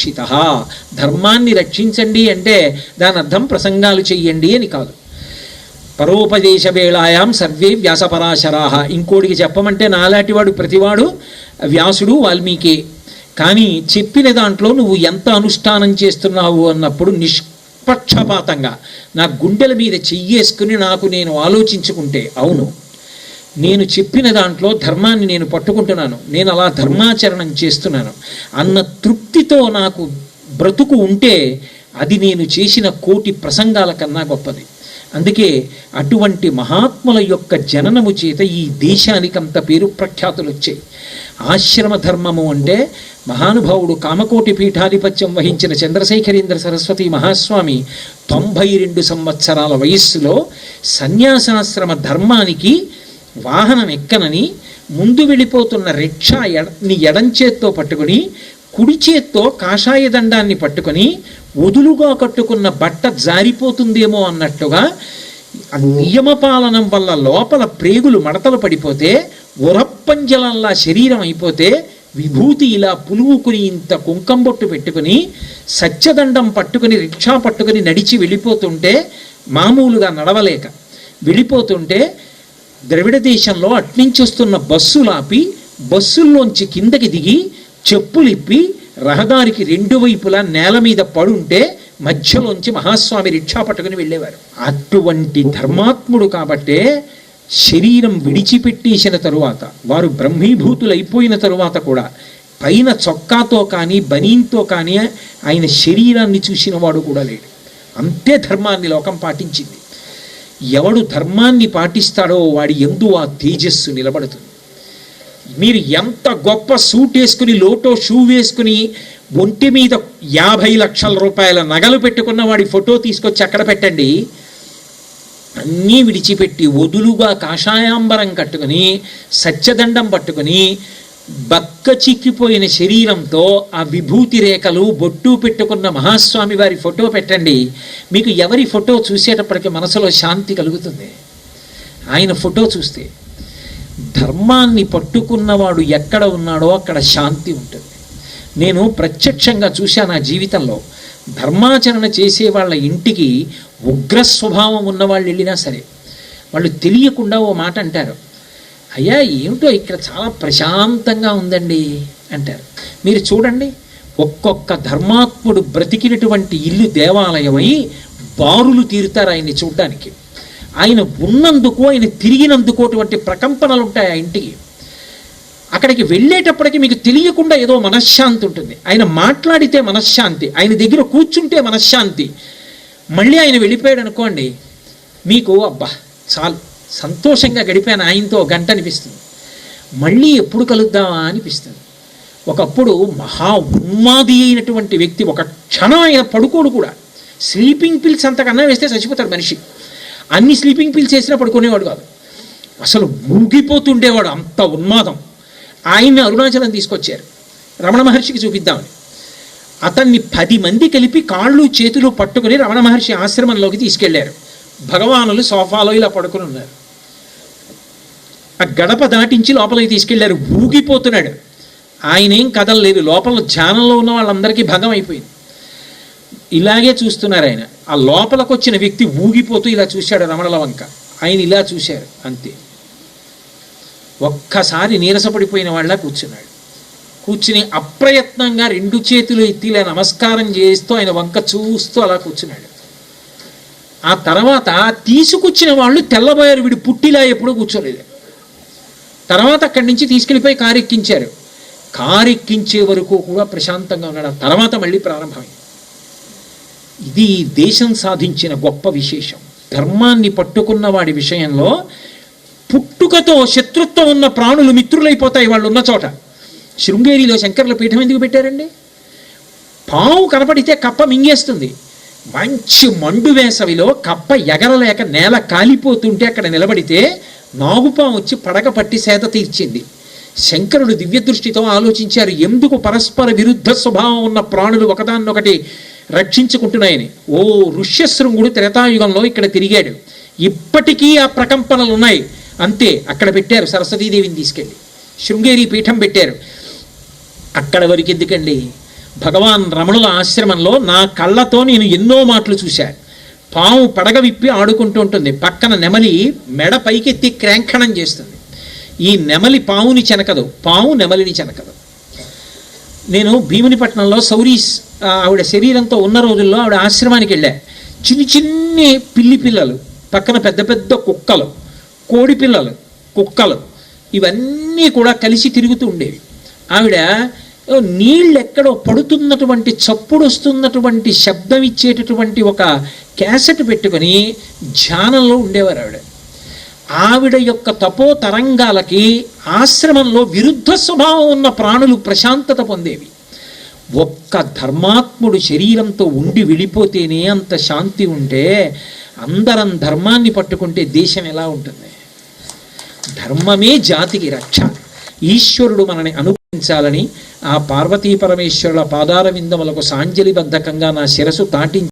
రక్షిత ధర్మాన్ని రక్షించండి అంటే దాని అర్థం ప్రసంగాలు చెయ్యండి అని కాదు. పరోపదేశ వేళాయాం సర్వే వ్యాసపరాశరాహ ఇంకోటికి చెప్పమంటే నాలాంటివాడు ప్రతివాడు వ్యాసుడు వాల్మీకి. కానీ చెప్పిన దాంట్లో నువ్వు ఎంత అనుష్ఠానం చేస్తున్నావు అన్నప్పుడు నిష్పక్షపాతంగా నా గుండెల మీద చెయ్యేసుకుని నాకు నేను ఆలోచించుకుంటే అవును. నేను చెప్పిన దాంట్లో ధర్మాన్ని నేను పట్టుకుంటున్నాను. నేను అలా ధర్మాచరణం చేస్తున్నాను. అన్న తృప్తితో నాకు బ్రతుకు ఉంటే అది నేను చేసిన కోటి ప్రసంగాల కన్నా గొప్పది. అందుకే అటువంటి మహాత్ముల యొక్క జననము చేత ఈ దేశానికి అంత పేరు ప్రఖ్యాతులు వచ్చాయి ఆశ్రమ ధర్మము అంటే మహానుభావుడు కామకోటి పీఠాధిపత్యం వహించిన చంద్రశేఖరేంద్ర సరస్వతి మహాస్వామి తొంభై రెండు సంవత్సరాల వయస్సులో సన్యాసాశ్రమ ధర్మానికి వాహనం ఎక్కనని ముందు వెళ్ళిపోతున్న రిక్షా ఎడని ఎడం చేత్తో పట్టుకుని కుడి చేత్తో కాషాయ దండాన్ని పట్టుకొని వదులుగా కట్టుకున్న బట్ట జారిపోతుందేమో అన్నట్టుగా నియమపాలనం వల్ల లోపల ప్రేగులు మడతలు పడిపోతే ఉరప్పంజలంలా శరీరం అయిపోతే విభూతి ఇలా పులువుకుని ఇంత కుంకంబొట్టు పెట్టుకుని సత్యదండం పట్టుకుని రిక్షా పట్టుకుని నడిచి వెళ్ళిపోతుంటే మామూలుగా నడవలేక వెళ్ళిపోతుంటే ద్రవిడ దేశంలో అట్నుంచి వస్తున్న బస్సులాపి బస్సుల్లోంచి కిందకి దిగి చెప్పులిప్పి రహదారికి రెండు వైపులా నేల మీద పడుంటే మధ్యలోంచి మహాస్వామి రిక్షా పట్టుకుని వెళ్ళేవారు. అటువంటి ధర్మాత్ముడు కాబట్టే శరీరం విడిచిపెట్టేసిన తరువాత వారు బ్రహ్మీభూతులైపోయిన తరువాత కూడా పైన చొక్కాతో కానీ బనీన్తో కానీ ఆయన శరీరాన్ని చూసిన వాడు కూడా లేడు. అంతే ధర్మాన్ని లోకం పాటించింది. ఎవడు ధర్మాన్ని పాటిస్తాడో వాడి ఎందు ఆ తేజస్సు నిలబడుతుంది. మీరు ఎంత గొప్ప సూట్ వేసుకుని లోటో షూ వేసుకుని ఒంటి మీద యాభై లక్షల రూపాయల నగలు పెట్టుకున్న వాడి ఫోటో తీసుకొచ్చి అక్కడ పెట్టండి. అన్నీ విడిచిపెట్టి వదులుగా కాషాయాంబరం కట్టుకుని సత్యదండం పట్టుకుని బక్క చిక్కిపోయిన శరీరంతో ఆ విభూతి రేఖలు బొట్టు పెట్టుకున్న మహాస్వామి వారి ఫోటో పెట్టండి. మీకు ఎవరి ఫోటో చూసేటప్పటికి మనసులో శాంతి కలుగుతుంది. ఆయన ఫోటో చూస్తే ధర్మాన్ని పట్టుకున్నవాడు ఎక్కడ ఉన్నాడో అక్కడ శాంతి ఉంటుంది. నేను ప్రత్యక్షంగా చూశాను నా జీవితంలో. ధర్మాచరణ చేసే వాళ్ళ ఇంటికి ఉగ్ర స్వభావం ఉన్నవాళ్ళు వెళ్ళినా సరే వాళ్ళు తెలియకుండా ఓ మాట అంటారు. అయ్యా ఏమిటో ఇక్కడ చాలా ప్రశాంతంగా ఉందండి అంటారు. మీరు చూడండి ఒక్కొక్క ధర్మాత్ముడు బ్రతికినటువంటి ఇల్లు దేవాలయమై బారులు తీరుతారు ఆయన్ని చూడడానికి. ఆయన ఉన్నందుకు ఆయన తిరిగినందుకు అటువంటి ప్రకంపనలు ఉంటాయి ఆ ఇంటికి. అక్కడికి వెళ్ళేటప్పటికి మీకు తెలియకుండా ఏదో మనశ్శాంతి ఉంటుంది. ఆయన మాట్లాడితే మనశ్శాంతి ఆయన దగ్గర కూర్చుంటే మనశ్శాంతి. మళ్ళీ ఆయన వెళ్ళిపోయాడు అనుకోండి మీకు అబ్బా చాలు. సంతోషంగా గడిపాను. ఆయనతో గంట అనిపిస్తుంది. మళ్ళీ ఎప్పుడు కలుద్దామా అనిపిస్తుంది. ఒకప్పుడు మహా ఉన్మాది అయినటువంటి వ్యక్తి ఒక క్షణం ఆయన పడుకోడు కూడా. స్లీపింగ్ పిల్స్ అంతకన్నా వేస్తే చచ్చిపోతాడు మనిషి. అన్ని స్లీపింగ్ పిల్స్ వేసినా పడుకునేవాడు కాదు. అసలు ఊగిపోతుండేవాడు అంత ఉన్మాదం. ఆయన్ని అరుణాచలం తీసుకొచ్చారు. రమణ మహర్షికి చూపిద్దామని. అతన్ని పది మంది కలిపి కాళ్ళు చేతులు పట్టుకుని రమణ మహర్షి ఆశ్రమంలోకి తీసుకెళ్ళారు. భగవానులు సోఫాలో ఇలా పడుకుని ఉన్నారు. ఆ గడప దాటించి లోపలికి తీసుకెళ్ళారు. ఊగిపోతున్నాడు. ఆయన ఏం కదలలేదు. లోపల ధ్యానంలో ఉన్న వాళ్ళందరికీ భగం అయిపోయింది. ఇలాగే చూస్తున్నారు ఆయన. ఆ లోపలకు వచ్చిన వ్యక్తి ఊగిపోతూ ఇలా చూశాడు రమణల వంక ఆయన ఇలా చూశారు. అంతే. ఒక్కసారి నీరసపడిపోయిన వాళ్ళ కూర్చున్నాడు. కూర్చుని అప్రయత్నంగా రెండు చేతులు ఎత్తి ఇలా నమస్కారం చేస్తూ ఆయన వంక చూస్తూ అలా కూర్చున్నాడు. ఆ తర్వాత తీసుకొచ్చిన వాళ్ళు తెల్లబోయారు. వీడు పుట్టిలా ఎప్పుడూ కూర్చోలేదు. తర్వాత అక్కడి నుంచి తీసుకెళ్ళిపోయి కారెక్కించారు. కారెక్కించే వరకు కూడా ప్రశాంతంగా ఉన్నాడు. తర్వాత మళ్ళీ ప్రారంభమైంది. ఇది దేశం సాధించిన గొప్ప విశేషం. ధర్మాన్ని పట్టుకున్న వాడి విషయంలో పుట్టుకతో శత్రుత్వం ఉన్న ప్రాణులు మిత్రులైపోతాయి వాళ్ళు ఉన్న చోట. శృంగేరిలో శంకర్ల పీఠం ఎందుకు పెట్టారండి? పావు కనపడితే కప్ప మింగేస్తుంది. మంచి మండు వేసవిలో కప్ప ఎగరలేక నేల కాలిపోతుంటే అక్కడ నిలబడితే నాగుపాము వచ్చి పడక పట్టి సేత తీర్చింది. శంకరుడు దివ్య దృష్టితో ఆలోచించారు ఎందుకు పరస్పర విరుద్ధ స్వభావం ఉన్న ప్రాణులు ఒకదాన్నొకటి రక్షించుకుంటున్నాయని? ఓ ఋష్యశృంగుడు త్రేతాయుగంలో ఇక్కడ తిరిగాడు. ఇప్పటికీ ఆ ప్రకంపనలు ఉన్నాయి అంతే అక్కడ పెట్టారు సరస్వతీదేవిని తీసుకెళ్ళి. శృంగేరి పీఠం పెట్టారు. అక్కడ వరకు ఎందుకండి? భగవాన్ రమణుల ఆశ్రమంలో నా కళ్ళతో నేను ఎన్నో మాటలు చూశా పాము పడగ విప్పి ఆడుకుంటూ ఉంటుంది. పక్కన నెమలి మెడ పైకెత్తి క్రాంఖణం చేస్తుంది. ఈ నెమలి పావుని చెనకదు. పాము నెమలిని చెనకదు. నేను భీమునిపట్నంలో సౌరీస్ ఆవిడ శరీరంతో ఉన్న రోజుల్లో ఆవిడ ఆశ్రమానికి వెళ్ళా. చిన్ని చిన్ని పిల్లి పిల్లలు పక్కన పెద్ద పెద్ద కుక్కలు కోడి పిల్లలు కుక్కలు ఇవన్నీ కూడా కలిసి తిరుగుతూ ఉండేవి. ఆవిడ నీళ్ళు ఎక్కడో పడుతున్నటువంటి చప్పుడు వస్తున్నటువంటి శబ్దం ఇచ్చేటటువంటి ఒక క్యాసెట్ పెట్టుకొని ధ్యానంలో ఉండేవారు ఆవిడ. ఆవిడ యొక్క తపో తరంగాలకి ఆశ్రమంలో విరుద్ధ స్వభావం ఉన్న ప్రాణులు ప్రశాంతత పొందేవి. ఒక్క ధర్మాత్ముడు శరీరంతో ఉండి వెళ్ళిపోతేనే అంత శాంతి ఉంటే అందరం ధర్మాన్ని పట్టుకుంటే దేశం ఎలా ఉంటుంది? ధర్మమే జాతికి రక్ష. ఈశ్వరుడు మనని అను ఆ పార్వతీ పరమేశ్వరుల పాదాల విందములకు సాంజలిబద్ధకంగా నా శిరసు తాటించి